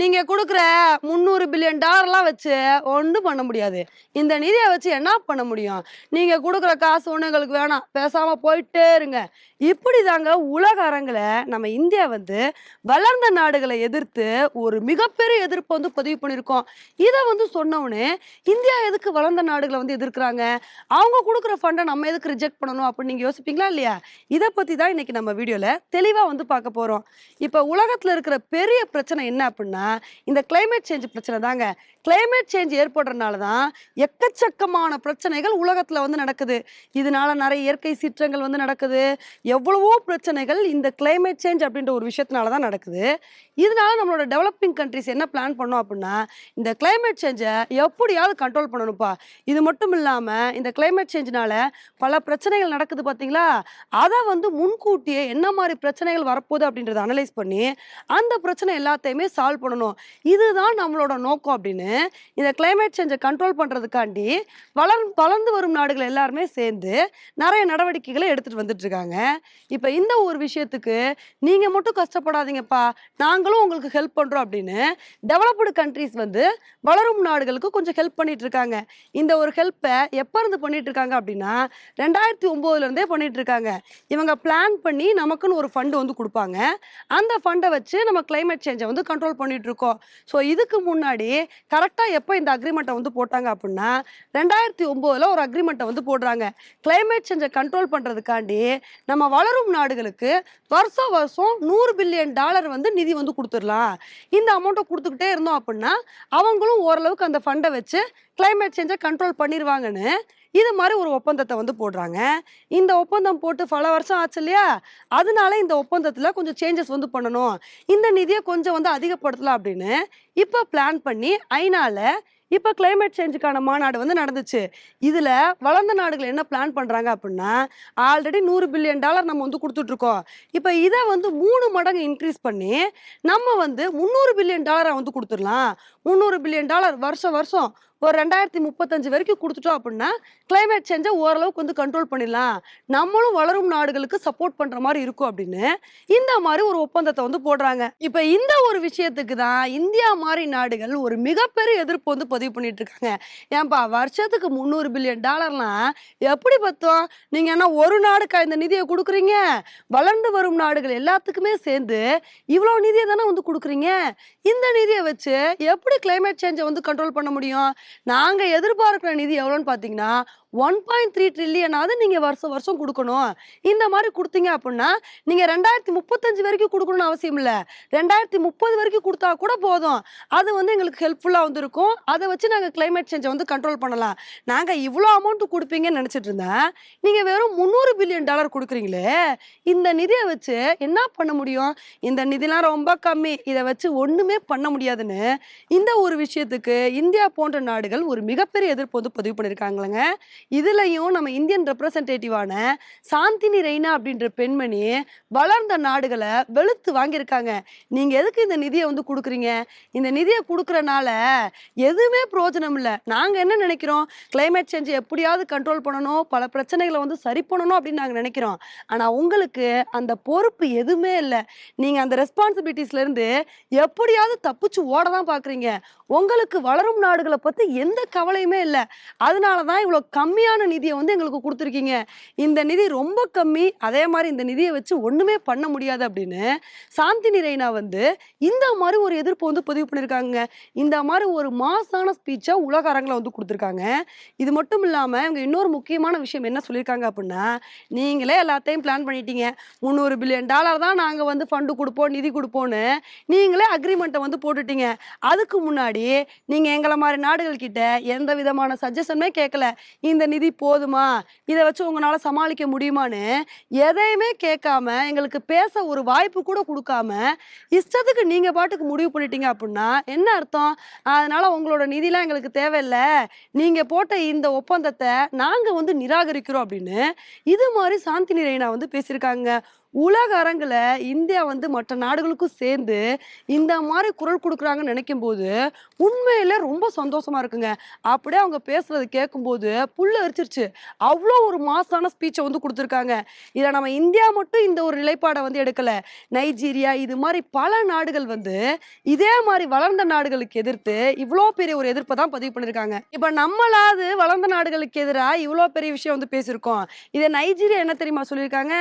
நீங்க கொடுக்குற முந்நூறு பில்லியன் டாலர்லாம் வச்சு ஒன்றும் பண்ண முடியாது. இந்த நிதியை வச்சு என்ன பண்ண முடியும்? நீங்க கொடுக்குற காசு ஒன்று எங்களுக்கு வேணாம். பேசாம போயிட்டே இருங்க. இப்படி தாங்க உலக அரங்கில் நம்ம இந்தியா வந்து வளர்ந்த நாடுகளை எதிர்த்து ஒரு மிகப்பெரிய எதிர்ப்பு வந்து பதிவு பண்ணியிருக்கோம். இதை வந்து சொன்னவுடனே இந்தியா எதுக்கு வளர்ந்த நாடுகளை வந்து எதிர்க்கிறாங்க? அவங்க கொடுக்குற ஃபண்டை நம்ம எதுக்கு ரிஜெக்ட் பண்ணணும் அப்படின்னு நீங்க யோசிப்பீங்களா இல்லையா? இதை பத்தி தான் இன்னைக்கு நம்ம வீடியோல தெளிவா வந்து பார்க்க போறோம். இப்போ உலகத்துல இருக்கிற பெரிய பிரச்சனை என்ன அப்படின்னா இந்த கிளைமேட் சேஞ்ச் பிரச்சனை தாங்க. கிளைமேட் சேஞ்ச் ஏற்படுறதுனால தான் எக்கச்சக்கமான பிரச்சனைகள் உலகத்தில் வந்து நடக்குது. இதனால நிறைய இயற்கை சீற்றங்கள் வந்து நடக்குது. எவ்வளவோ பிரச்சனைகள் இந்த கிளைமேட் சேஞ்ச் அப்படின்ற ஒரு விஷயத்தினால தான் நடக்குது. இதனால நம்மளோட டெவலப்பிங் கண்ட்ரிஸ் என்ன பிளான் பண்ணோம் அப்படின்னா இந்த கிளைமேட் சேஞ்சை எப்படியாவது கண்ட்ரோல் பண்ணணும்ப்பா. இது மட்டும் இல்லாமல் இந்த கிளைமேட் சேஞ்சினால பல பிரச்சனைகள் நடக்குது பார்த்தீங்களா அதை வந்து முன்கூட்டியே என்ன மாதிரி பிரச்சனைகள் வரப்போகுது அப்படின்றத அனலைஸ் பண்ணி அந்த பிரச்சனை எல்லாத்தையுமே சால்வ் பண்ணணும். இதுதான் நம்மளோட நோக்கம் அப்படின்னு இந்த கிளைமேட் சேஞ்சை கண்ட்ரோல் பண்றதுக்காண்டி வளர் வளர்ந்து வரும் நாடுகள் எல்லாருமே சேர்ந்து நிறைய நடவடிக்கைகளை எடுத்துட்டு வந்துட்டு இருக்காங்க இப்போ இந்த ஒரு விஷயத்துக்கு நீங்க மட்டும் கஷ்டப்படாதீங்கப்பா. நாங்களும் உங்களுக்கு ஹெல்ப் பண்றோம் அப்படின்னு டெவலப்டு கண்ட்ரீஸ் வந்து வளரும் நாடுகளுக்கு கொஞ்சம் ஹெல்ப் பண்ணிட்டு இருக்காங்க இந்த ஒரு ஹெல்ப்பை எப்போ இருந்து பண்ணிட்டு இருக்காங்க அப்படின்னா ரெண்டாயிரத்தி ஒம்போதுலேருந்தே பண்ணிட்டு இருக்காங்க இவங்க பிளான் பண்ணி நமக்குன்னு ஒரு ஃபண்டு வந்து கொடுப்பாங்க. அந்த ஃபண்டை வச்சு நம்ம கிளைமேட் சேஞ்சை வந்து கண்ட்ரோல் பண்ணிட்டு இருக்கோம். ஸோ இதுக்கு முன்னாடி கரெக்டாக எப்போ இந்த அக்ரிமெண்ட்டை வந்து போட்டாங்க அப்படின்னா ரெண்டாயிரத்தி ஒம்போதில் ஒரு அக்ரிமெண்ட்டை வந்து போடுறாங்க. கிளைமேட் சேஞ்சை கண்ட்ரோல் பண்ணுறதுக்காண்டி நம்ம வளரும் நாடுகளுக்கு வருஷம் வருஷம் நூறு பில்லியன் டாலர் வந்து நிதி வந்து கொடுத்துடலாம். இந்த அமௌண்ட்டை கொடுத்துக்கிட்டே இருந்தோம் அப்படின்னா அவங்களும் ஓரளவுக்கு அந்த ஃபண்டை வச்சு கிளைமேட் சேஞ்சை கண்ட்ரோல் பண்ணிடுவாங்கன்னு இது மாதிரி ஒரு ஒப்பந்தத்தை வந்து போடுறாங்க. இந்த ஒப்பந்தம் போட்டு பல வருஷம் ஆச்சு இல்லையா? அதனால இந்த ஒப்பந்தத்தில் கொஞ்சம் சேஞ்சஸ் வந்து பண்ணணும். இந்த நிதியை கொஞ்சம் வந்து அதிகப்படுத்தலாம் அப்படின்னு இப்போ பிளான் பண்ணி ஐநாவில் இப்போ கிளைமேட் சேஞ்சுக்கான மாநாடு வந்து நடந்துச்சு. இதில் வளர்ந்த நாடுகள் என்ன பிளான் பண்ணுறாங்க அப்படின்னா ஆல்ரெடி நூறு பில்லியன் டாலர் நம்ம வந்து கொடுத்துட்ருக்கோம். இப்போ இதை வந்து மூணு மடங்கு இன்க்ரீஸ் பண்ணி நம்ம வந்து முந்நூறு பில்லியன் டாலரை வந்து கொடுத்துடலாம். முந்நூறு பில்லியன் டாலர் வருஷம் வருஷம் ஒரு ரெண்டாயிரத்தி முப்பத்தஞ்சு வரைக்கும் கொடுத்துட்டோம் அப்படின்னா கிளைமேட் சேஞ்சை ஓரளவுக்கு வந்து கண்ட்ரோல் பண்ணிடலாம். நம்மளும் வளரும் நாடுகளுக்கு சப்போர்ட் பண்ணுற மாதிரி இருக்கும் அப்படின்னு இந்த மாதிரி ஒரு ஒப்பந்தத்தை வந்து போடுறாங்க. இப்போ இந்த ஒரு விஷயத்துக்கு தான் இந்தியா மாதிரி நாடுகள் ஒரு மிகப்பெரிய எதிர்ப்பு வந்து பதிவு பண்ணிட்டு இருக்காங்க. ஏன்பா வருஷத்துக்கு முந்நூறு பில்லியன் டாலர்லாம் எப்படி பார்த்தோம் நீங்கள் என்ன ஒரு நாடுக்கு இந்த நிதியை கொடுக்குறீங்க? வளர்ந்து வரும் நாடுகள் எல்லாத்துக்குமே சேர்ந்து இவ்வளோ நிதியை தானே வந்து கொடுக்குறீங்க? இந்த நிதியை வச்சு எப்படி கிளைமேட் சேஞ்சை வந்து கண்ட்ரோல் பண்ண முடியும்? நாங்கள் எதிர்பார்க்குற நிதி எவ்வளோன்னு பார்த்தீங்கன்னா ஒன் பாயிண்ட் த்ரீ ட்ரில்லியனாவது நீங்கள் வருஷம் வருஷம் கொடுக்கணும். இந்த மாதிரி கொடுத்தீங்க அப்படின்னா நீங்கள் ரெண்டாயிரத்தி முப்பத்தஞ்சு வரைக்கும் கொடுக்கணும்னு அவசியம் இல்லை. ரெண்டாயிரத்தி முப்பது வரைக்கும் கொடுத்தா கூட போதும். அது வந்து எங்களுக்கு ஹெல்ப்ஃபுல்லாக வந்துருக்கும். அதை வச்சு நாங்கள் கிளைமேட் சேஞ்சை வந்து கண்ட்ரோல் பண்ணலாம். நாங்கள் இவ்வளோ அமௌண்ட் கொடுப்பீங்கன்னு நினச்சிட்டு இருந்தேன். நீங்கள் வெறும் முந்நூறு பில்லியன் டாலர் கொடுக்குறீங்களே இந்த நிதியை வச்சு என்ன பண்ண முடியும்? இந்த நிதிலாம் ரொம்ப கம்மி. இதை வச்சு ஒன்றுமே பண்ண முடியாதுன்னு இந்த ஒரு விஷயத்துக்கு இந்தியா போன்ற நாடுகள் ஒரு மிகப்பெரிய எதிர்ப்பு வந்து பதிவு பண்ணியிருக்காங்களேங்க இதுலயும் நம்ம இந்தியன் ரெப்ரசன்டேட்டிவான சாந்தினி ரெய்னா அப்படின்ற பெண்மணி வளர்ந்த நாடுகளை வெளுத்து வாங்கியிருக்காங்க. நீங்க எதுக்கு இந்த நிதியை வந்து கொடுக்குறீங்க? இந்த நிதியை கொடுக்குறனால எதுவுமே பிரயோஜனம் இல்லை. நாங்க என்ன நினைக்கிறோம்? கிளைமேட் சேஞ்சை எப்படியாவது கண்ட்ரோல் பண்ணணும். பல பிரச்சனைகளை வந்து சரி பண்ணணும் அப்படின்னு நாங்கள் நினைக்கிறோம். ஆனா உங்களுக்கு அந்த பொறுப்பு எதுவுமே இல்லை. நீங்க அந்த ரெஸ்பான்சிபிலிட்டிஸ்ல இருந்து எப்படியாவது தப்பிச்சு ஓட தான் பார்க்குறீங்க உங்களுக்கு வளரும் நாடுகளை பற்றி எந்த கவலையுமே இல்லை. அதனால தான் இவ்வளோ கம்மியான நிதியை வந்து எங்களுக்கு கொடுத்துருக்கீங்க. இந்த நிதி ரொம்ப கம்மி. அதே மாதிரி இந்த நிதியை வச்சு ஒன்றுமே பண்ண முடியாது அப்படின்னு சாந்தினி ரெய்னா வந்து இந்த மாதிரி ஒரு எதிர்ப்பு வந்து பதிவு பண்ணியிருக்காங்க இந்த மாதிரி ஒரு மாசான ஸ்பீச்சை உலக அரங்கில் வந்து கொடுத்துருக்காங்க. இது மட்டும் இல்லாமல் இவங்க இன்னொரு முக்கியமான விஷயம் என்ன சொல்லியிருக்காங்க அப்படின்னா நீங்களே எல்லாத்தையும் பிளான் பண்ணிட்டீங்க. முந்நூறு பில்லியன் டாலர் தான் நாங்கள் வந்து ஃபண்டு கொடுப்போம் நிதி கொடுப்போம்னு நீங்களே அக்ரிமெண்ட்டை வந்து போட்டுட்டீங்க. அதுக்கு முன்னாடி நீங்கள் எங்களை மாதிரி நாடுகள் கிட்ட எந்த விதமான சஜஷனுமே கேட்கல. இந்த இந்த நிதி போதுமா? இதை வச்சு உங்களால் சமாளிக்க முடியுமான்னு எதையுமே கேட்காம எங்களுக்கு பேச ஒரு வாய்ப்பு கூட கொடுக்காம இஷ்டத்துக்கு நீங்கள் பாட்டுக்கு முடிவு பண்ணிட்டீங்க அப்படின்னா என்ன அர்த்தம்? அதனால உங்களோட நிதிலாம் எங்களுக்கு தேவையில்லை. நீங்கள் போட்ட இந்த ஒப்பந்தத்தை நாங்கள் வந்து நிராகரிக்கிறோம் அப்படின்னு இது மாதிரி சாந்தினி ரெய்னா வந்து பேசியிருக்காங்க. உலக அரங்கில் இந்தியா வந்து மற்ற நாடுகளுக்கும் சேர்ந்து இந்த மாதிரி குரல் கொடுக்குறாங்கன்னு நினைக்கும் போது உண்மையில ரொம்ப சந்தோஷமா இருக்குங்க. அப்படியே அவங்க பேசுறது கேட்கும்போது புல்லு அரிச்சிருச்சு அவ்வளோ ஒரு மாசான ஸ்பீச்சை வந்து கொடுத்துருக்காங்க. இதில் நம்ம இந்தியா மட்டும் இந்த ஒரு நிலைப்பாடை வந்து எடுக்கல. நைஜீரியா இது மாதிரி பல நாடுகள் வந்து இதே மாதிரி வளர்ந்த நாடுகளுக்கு எதிர்த்து இவ்வளோ பெரிய ஒரு எதிர்ப்பை தான் பதிவு பண்ணியிருக்காங்க இப்போ நம்மளாவது வளர்ந்த நாடுகளுக்கு எதிராக இவ்வளோ பெரிய விஷயம் வந்து பேசியிருக்கோம். இதை நைஜீரியா என்ன தெரியுமா சொல்லியிருக்காங்க?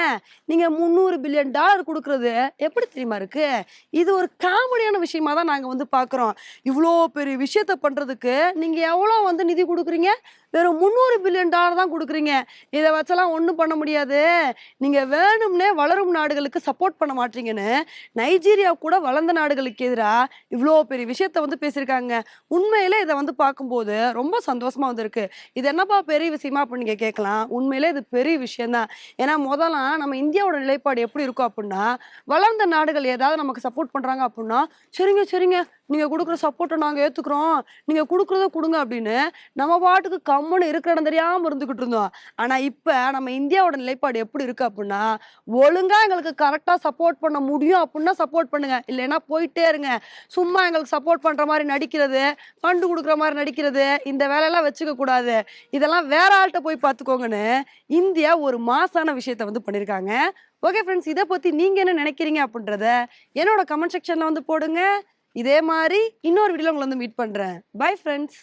நீங்கள் முந்நூறு பில்லியன் டாலர் கொடுக்கறது. எப்படி தெரியுமா இருக்கு? இது ஒரு காமெடியான விஷயமா தான் நாங்கள் வந்து பார்க்குறோம் இவ்வளோ பெரிய விஷயத்த பண்ணுறதுக்கு நீங்கள் எவ்வளோ வந்து நிதி கொடுக்குறீங்க? வெறும் முந்நூறு பில்லியன் டாலர் தான் கொடுக்குறீங்க. இதை வச்செல்லாம் ஒன்றும் பண்ண முடியாது. நீங்கள் வேணும்னே வளரும் நாடுகளுக்கு சப்போர்ட் பண்ண மாட்டீங்கன்னு நைஜீரியா கூட வளர்ந்த நாடுகளுக்கு எதிராக இவ்வளோ பெரிய விஷயத்த வந்து பேசியிருக்காங்க. உண்மையிலே இதை வந்து பார்க்கும்போது ரொம்ப சந்தோஷமாக வந்திருக்கு. இது என்னப்பா பெரிய விஷயமா அப்படின்னு நீங்கள் கேட்கலாம். உண்மையிலே இது பெரிய விஷயம்தான். ஏன்னா முதலாம் நம்ம இந்தியாவோட நிலைப்பாடு எப்படி இருக்கும் அப்படின்னா வளர்ந்த நாடுகள் ஏதாவது நமக்கு சப்போர்ட் பண்ணுறாங்க அப்படின்னா சரிங்க சரிங்க. நீங்கள் கொடுக்குற சப்போர்ட்டை நாங்கள் ஏற்றுக்குறோம் நீங்கள் கொடுக்குறத கொடுங்க அப்படின்னு நம்ம பாட்டுக்கு கம்முன்னு இருக்கிற தெரியாமல் இருந்துக்கிட்டு இருந்தோம். ஆனால் இப்போ நம்ம இந்தியாவோட நிலைப்பாடு எப்படி இருக்கு அப்படின்னா ஒழுங்காக எங்களுக்கு கரெக்டாக சப்போர்ட் பண்ண முடியும் அப்படின்னா சப்போர்ட் பண்ணுங்க. இல்லைன்னா போயிட்டே இருங்க. சும்மா எங்களுக்கு சப்போர்ட் பண்ணுற மாதிரி நடிக்கிறது ஃபண்டு கொடுக்குற மாதிரி நடிக்கிறது இந்த வேலையெல்லாம் வச்சுக்க கூடாது. இதெல்லாம் வேற ஆள்கிட்ட போய் பார்த்துக்கோங்கன்னு இந்தியா ஒரு மாசான விஷயத்த வந்து பண்ணியிருக்காங்க ஓகே ஃப்ரெண்ட்ஸ் இதை பற்றி நீங்கள் என்ன நினைக்கிறீங்க அப்படின்றத என்னோட கமெண்ட் செக்ஷனில் வந்து போடுங்க. இதே மாதிரி இன்னொரு வீடியோவில் உங்களை வந்து மீட் பண்ணுறேன் பை ஃப்ரெண்ட்ஸ்